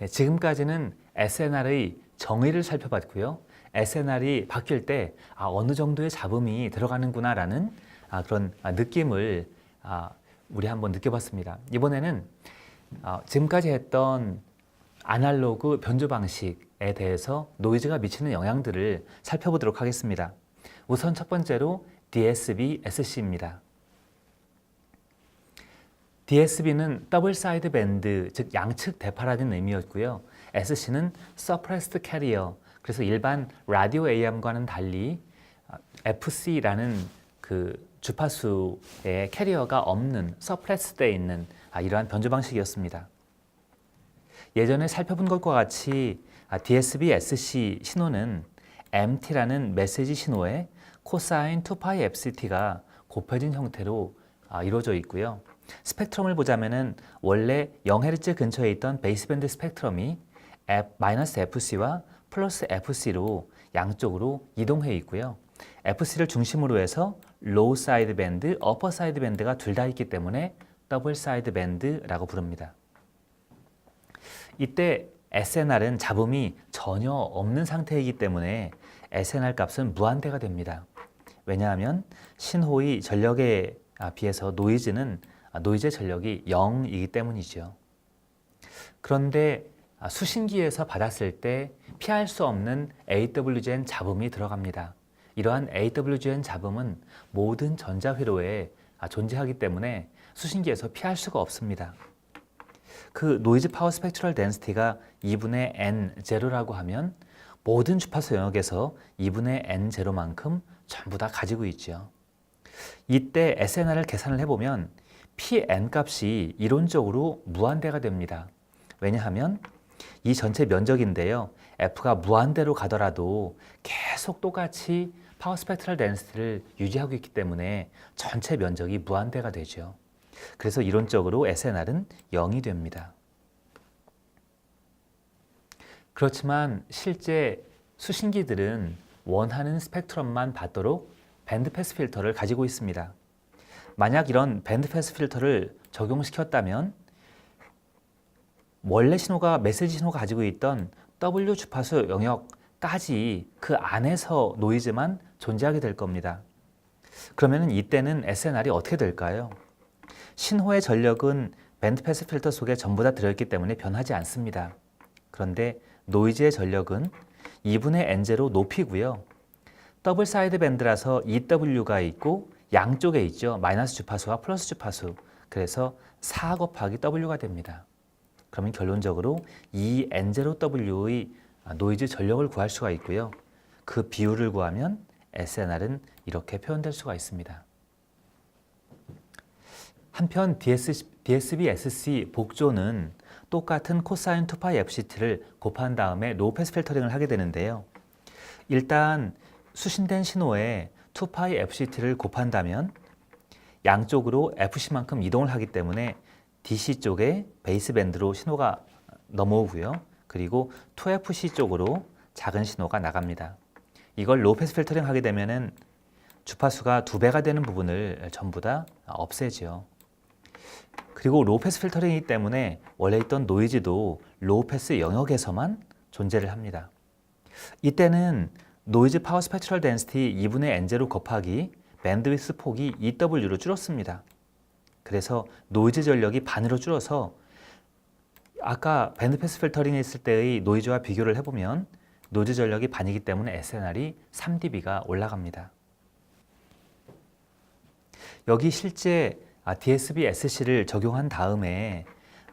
네, 지금까지는 SNR의 정의를 살펴봤고요. SNR이 바뀔 때 아, 어느 정도의 잡음이 들어가는구나라는 아, 그런 아, 느낌을 아, 우리 한번 느껴봤습니다. 이번에는 아, 지금까지 했던 아날로그 변조 방식에 대해서 노이즈가 미치는 영향들을 살펴보도록 하겠습니다. 우선 첫 번째로 DSB SC입니다. DSB는 더블 사이드 밴드, 즉 양측 대파라는 의미였고요. SC는 suppressed carrier, 그래서 일반 라디오 AM과는 달리 아, FC라는 그 주파수의 캐리어가 없는 서프레스되어 있는 아, 이러한 변조 방식이었습니다. 예전에 살펴본 것과 같이 아, DSB SC 신호는 MT라는 메시지 신호에 코사인 2파이 FCT가 곱해진 형태로 아, 이루어져 있고요. 스펙트럼을 보자면은 원래 0Hz 근처에 있던 베이스밴드 스펙트럼이 -FC와 플러스 FC로 양쪽으로 이동해 있고요. FC를 중심으로 해서 로우 사이드 밴드, 어퍼 사이드 밴드가 둘 다 있기 때문에 더블 사이드 밴드라고 부릅니다. 이때 SNR은 잡음이 전혀 없는 상태이기 때문에 SNR 값은 무한대가 됩니다. 왜냐하면 신호의 전력에 아, 비해서 노이즈는 아, 노이즈의 전력이 0이기 때문이죠. 그런데 아, 수신기에서 받았을 때 피할 수 없는 AWGN 잡음이 들어갑니다. 이러한 AWGN 잡음은 모든 전자회로에 아, 존재하기 때문에 수신기에서 피할 수가 없습니다. 그 노이즈 파워 스펙트럴 덴시티가 2분의 N0라고 하면 모든 주파수 영역에서 2분의 N0만큼 전부 다 가지고 있죠. 이때 SNR을 계산을 해보면 PN 값이 이론적으로 무한대가 됩니다. 왜냐하면 이 전체 면적인데요. F가 무한대로 가더라도 계속 똑같이 파워 스펙트럴 덴시티를 유지하고 있기 때문에 전체 면적이 무한대가 되죠. 그래서 이론적으로 SNR은 0이 됩니다. 그렇지만 실제 수신기들은 원하는 스펙트럼만 받도록 밴드 패스 필터를 가지고 있습니다. 만약 이런 밴드 패스 필터를 적용시켰다면 원래 신호가 메시지 신호가 가지고 있던 W 주파수 영역까지 그 안에서 노이즈만 존재하게 될 겁니다. 그러면 이때는 SNR이 어떻게 될까요? 신호의 전력은 밴드 패스 필터 속에 전부 다 들어있기 때문에 변하지 않습니다. 그런데 노이즈의 전력은 2분의 N0 높이고요. 더블 사이드 밴드라서 EW가 있고 양쪽에 있죠. 마이너스 주파수와 플러스 주파수. 그래서 4 곱하기 W가 됩니다. 그러면 결론적으로 이 N0W의 노이즈 전력을 구할 수가 있고요. 그 비율을 구하면 SNR은 이렇게 표현될 수가 있습니다. 한편 DS, DSB SC 복조는 똑같은 코사인 2파이 FCT를 곱한 다음에 로우 패스 필터링을 하게 되는데요. 일단 수신된 신호에 2파이 FCT를 곱한다면 양쪽으로 FC만큼 이동을 하기 때문에 DC 쪽에 베이스 밴드로 신호가 넘어오고요. 그리고 2FC 쪽으로 작은 신호가 나갑니다. 이걸 로우 패스 필터링 하게 되면은 주파수가 두 배가 되는 부분을 전부 다 없애죠. 그리고 로우 패스 필터링이기 때문에 원래 있던 노이즈도 로우 패스 영역에서만 존재를 합니다. 이때는 노이즈 파워 스펙트럴 덴시티 2분의 N0 곱하기 밴드위스 폭이 EW로 줄었습니다. 그래서 노이즈 전력이 반으로 줄어서 아까 밴드 패스 필터링 했을 때의 노이즈와 비교를 해보면 노이즈 전력이 반이기 때문에 SNR이 3dB가 올라갑니다. 여기 실제 DSB SC를 적용한 다음에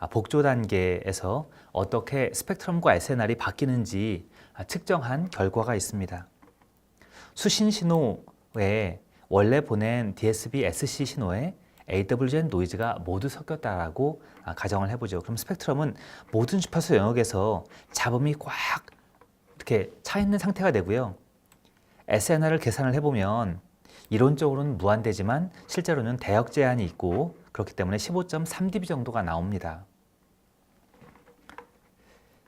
복조 단계에서 어떻게 스펙트럼과 SNR이 바뀌는지 측정한 결과가 있습니다. 수신 신호에 원래 보낸 DSB SC 신호에 AWGN 노이즈가 모두 섞였다라고 가정을 해보죠. 그럼 스펙트럼은 모든 주파수 영역에서 잡음이 꽉 이렇게 차 있는 상태가 되고요. SNR을 계산을 해보면 이론적으로는 무한대지만 실제로는 대역 제한이 있고 그렇기 때문에 15.3dB 정도가 나옵니다.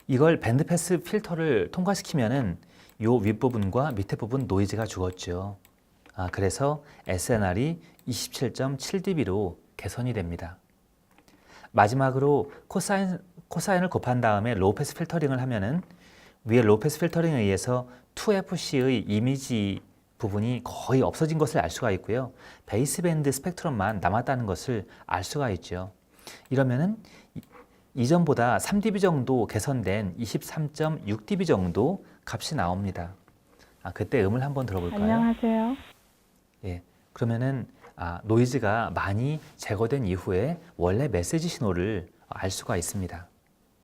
이걸 밴드 패스 필터를 통과시키면은 요 윗부분과 밑에 부분 노이즈가 죽었죠. 아, 그래서 SNR이 27.7dB로 개선이 됩니다. 마지막으로 코사인 코사인을 곱한 다음에 로우 패스 필터링을 하면은 위에 로우 패스 필터링에 의해서 2FC의 이미지 부분이 거의 없어진 것을 알 수가 있고요. 베이스밴드 스펙트럼만 남았다는 것을 알 수가 있죠. 이러면은 이- 이전보다 3dB 정도 개선된 23.6dB 정도 값이 나옵니다. 아, 그때 음을 한번 들어볼까요? 안녕하세요. 예. 그러면은 아, 노이즈가 많이 제거된 이후에 원래 메시지 신호를 알 수가 있습니다.